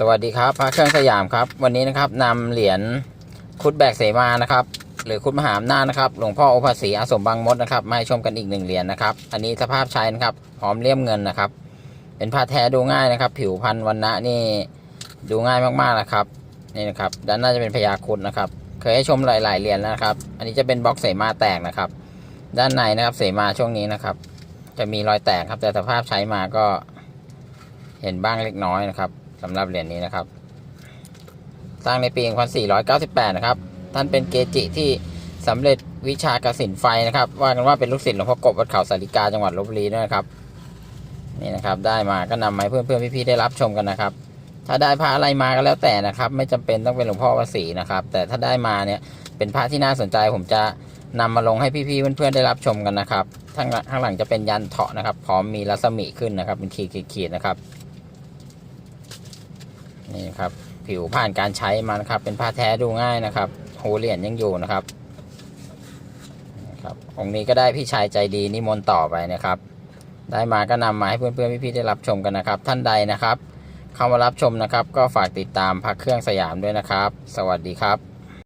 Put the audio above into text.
สวัสดีครับพระเครื่องสยามครับ วันนี้นะครับนำเหรียญคุดแบกเสมานะครับ หรือคุดมหาอำนาจนะครับ หลวงพ่อโอภาสีอาสมบางมดนะครับมาให้ชมกันอีกหนึ่งเหรียญนะครับ อันนี้สภาพใช้นะครับพร้อมเลี่ยมเงินนะครับ เป็นผ้าแท้ดูง่ายนะครับ ผิวพันวันนะนี่ดูง่ายมากๆนะครับนี่นะครับด้านหน้าจะเป็นพญาคุดนะครับ เคยให้ชมหลายๆเหรียญแล้วนะครับ อันนี้จะเป็นบล็อกเสมาแตกนะครับ ด้านในนะครับเสมาช่วงนี้นะครับ จะมีรอยแตกครับแต่สภาพใช้มาก็เห็นบ้างเล็กน้อยนะครับ สำหรับเหรียญนี้นะครับ สร้างในปี 1498 นะครับ ท่านเป็นเกจิที่สำเร็จวิชากสินไฟนะครับ ว่ากันว่าเป็นลูกศิษย์หลวงพ่อกบวัดเขาสาริกาจังหวัดลบบุรีด้วยนะครับ นี่นะครับได้มาก็นำมาให้เพื่อนๆพี่ๆได้รับชมกันนะครับ ถ้าได้พระอะไรมาก็แล้วแต่นะครับ ไม่จำเป็นต้องเป็นหลวงพ่อวสีนะครับ แต่ถ้าได้มาเนี่ยเป็นพระที่น่าสนใจผมจะนำมาลงให้พี่ๆเพื่อนๆได้รับชมกันนะครับข้างหลังข้างหลังจะเป็นยันเถาะนะครับ พร้อมมีรัศมีขึ้นนะครับ เป็นขีดๆนะครับ นี่ครับ ผิวผ่านการใช้มานะครับ เป็นผ้าแท้ดูง่ายนะครับหูเหรียญยังอยู่นะครับครับองค์นี้ก็ได้พี่ชายใจดีนิมนต์ต่อไปนะครับ ได้มาก็นำมาให้เพื่อนๆพี่ๆได้รับชมกันนะครับ ท่านใดนะครับ เข้ามารับชมนะครับ ก็ฝากติดตามพักเครื่องสยามด้วยนะครับ สวัสดีครับ